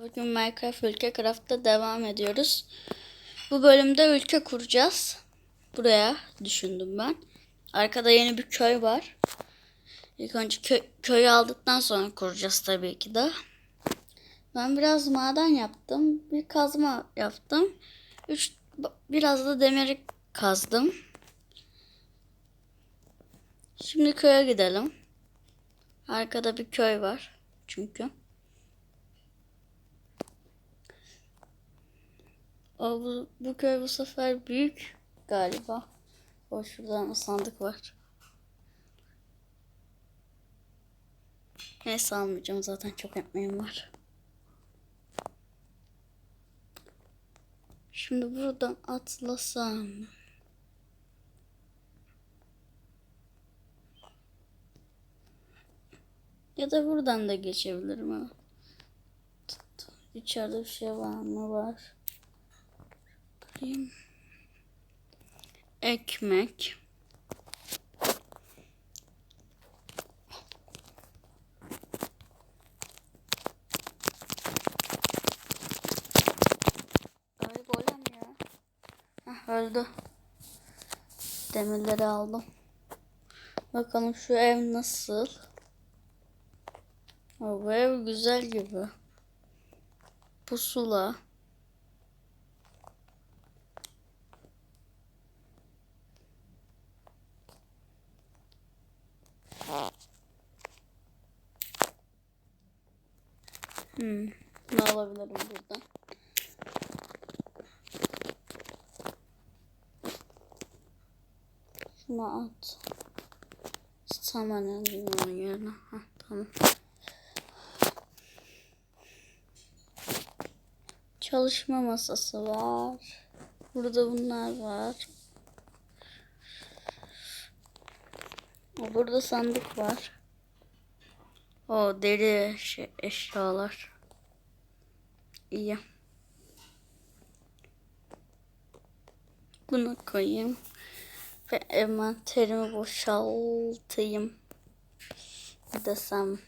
Bugün Minecraft Ülke Craft'ta devam ediyoruz. Bu bölümde ülke kuracağız. Buraya düşündüm ben. Arkada yeni bir köy var. İlk önce kö köyü aldıktan sonra kuracağız tabii ki de. Ben biraz maden yaptım. Bir kazma yaptım. Üç, biraz da demir kazdım. Şimdi köye gidelim. Arkada bir köy var. Çünkü. O, bu, bu köy bu sefer büyük galiba. O şuradan sandık var. Neyse almayacağım zaten çok ekmeğim var. Şimdi buradan atlasam. Ya da buradan da geçebilirim ha. İçeride bir şey var mı? Var. Bakayım. Ekmek. Ay golem ya. Heh, öldü. Demirleri aldım. Bakalım şu ev nasıl? Bu ev güzel gibi. Pusula. Hmm. Ne alabilirim buradan? Şunu at. Alayım onun yerine. Heh, tamam. Çalışma masası var. Burada bunlar var. Burada sandık var. O deri şey, eşyalar. İyi. Bunu koyayım. Ve envanterimi boşaltayım. Desem.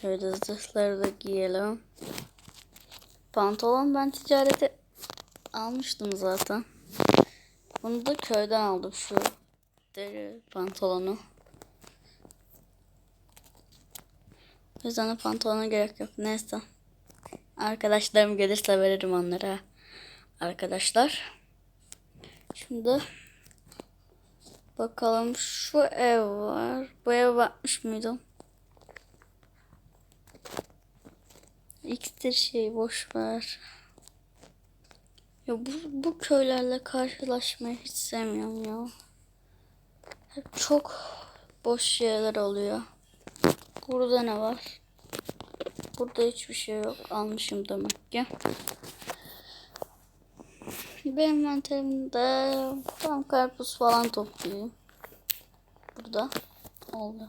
Şöyle zırhları da giyelim. Pantolon ben ticarete almıştım zaten. Bunu da köyden aldım şu deri pantolonu. O yüzden de pantolona gerek yok. Neyse. Arkadaşlarım gelirse veririm onlara. Arkadaşlar. Şimdi bakalım şu ev var. Bu ev bakmış mıydım? İksir şey boş ver. Ya bu, bu köylerle karşılaşmayı hiç sevmiyorum ya. Hep çok boş şeyler oluyor. Burada ne var? Burada hiçbir şey yok. Almışım demek ki. Benim mentelimde tam karpuz falan toplayayım. Burada oldu.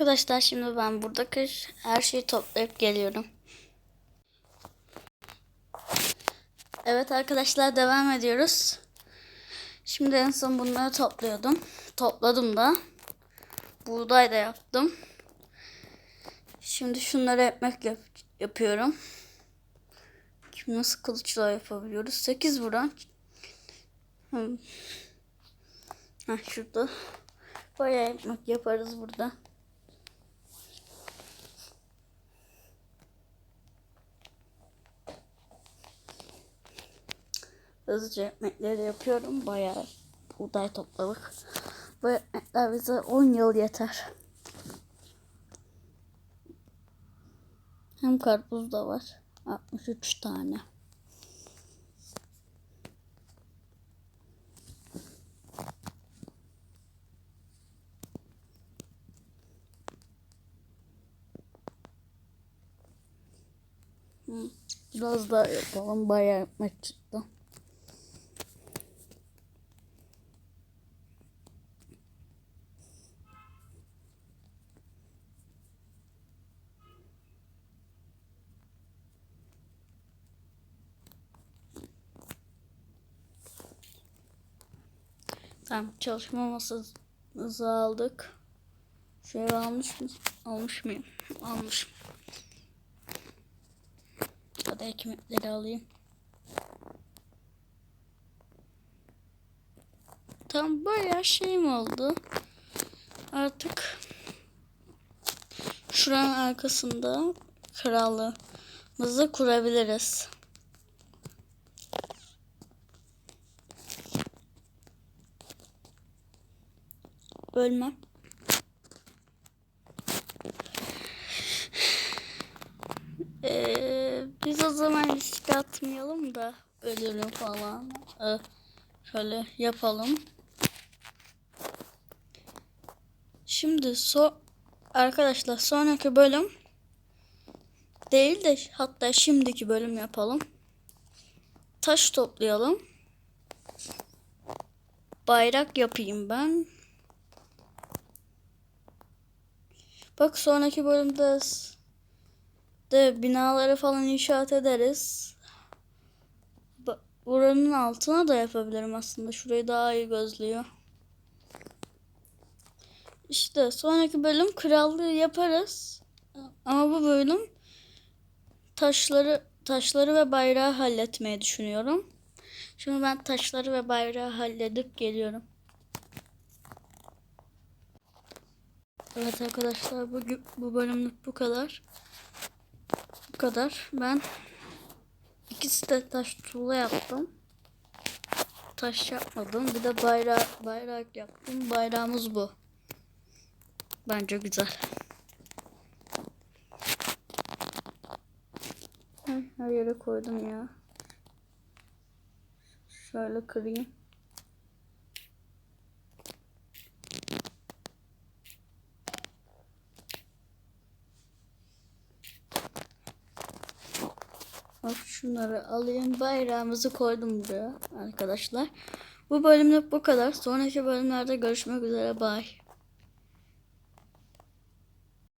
Arkadaşlar şimdi ben buradaki her şeyi toplayıp geliyorum. Evet arkadaşlar devam ediyoruz. Şimdi en son bunları topluyordum. Topladım da. Buğday da yaptım. Şimdi şunları ekmek yap yapıyorum. Şimdi nasıl kılıçla yapabiliyoruz? 8 vuran. Hmm. Heh, şurada. Bayağı ekmek yaparız burada. Hızlıca ekmekleri yapıyorum. Bayağı buğday topladık. Bu ekmekler bize 10 yıl yeter. Hem karpuz da var. 63 tane. Biraz daha yapalım. Bayağı ekmek çıktı. Tamam çalışma masası aldık. Şey almış mı? Almış mıyım? Almışım. Hadi ekmekleri alayım. Tam bayağı şeyim oldu. Artık şuranın arkasında krallığımızı kurabiliriz. Ölmem. Ee, biz o zaman risk atmayalım da ölürüm falan. Ee, şöyle yapalım. Şimdi so arkadaşlar sonraki bölüm değil de hatta şimdiki bölüm yapalım. Taş toplayalım. Bayrak yapayım ben. Bak sonraki bölümde de binaları falan inşaat ederiz. Buranın altına da yapabilirim aslında. Şurayı daha iyi gözlüyor. İşte sonraki bölüm krallığı yaparız. Ama bu bölüm taşları taşları ve bayrağı halletmeyi düşünüyorum. Şimdi ben taşları ve bayrağı halledip geliyorum. Evet arkadaşlar bu bu bölümlük bu kadar. Bu kadar. Ben ikisi de taş tuğla yaptım. Taş yapmadım. Bir de bayrak bayrak yaptım. Bayrağımız bu. Bence güzel. Her yere koydum ya. Şöyle kırayım. Bak şunları alayım. Bayrağımızı koydum buraya arkadaşlar. Bu bölümlük bu kadar. Sonraki bölümlerde görüşmek üzere. Bye.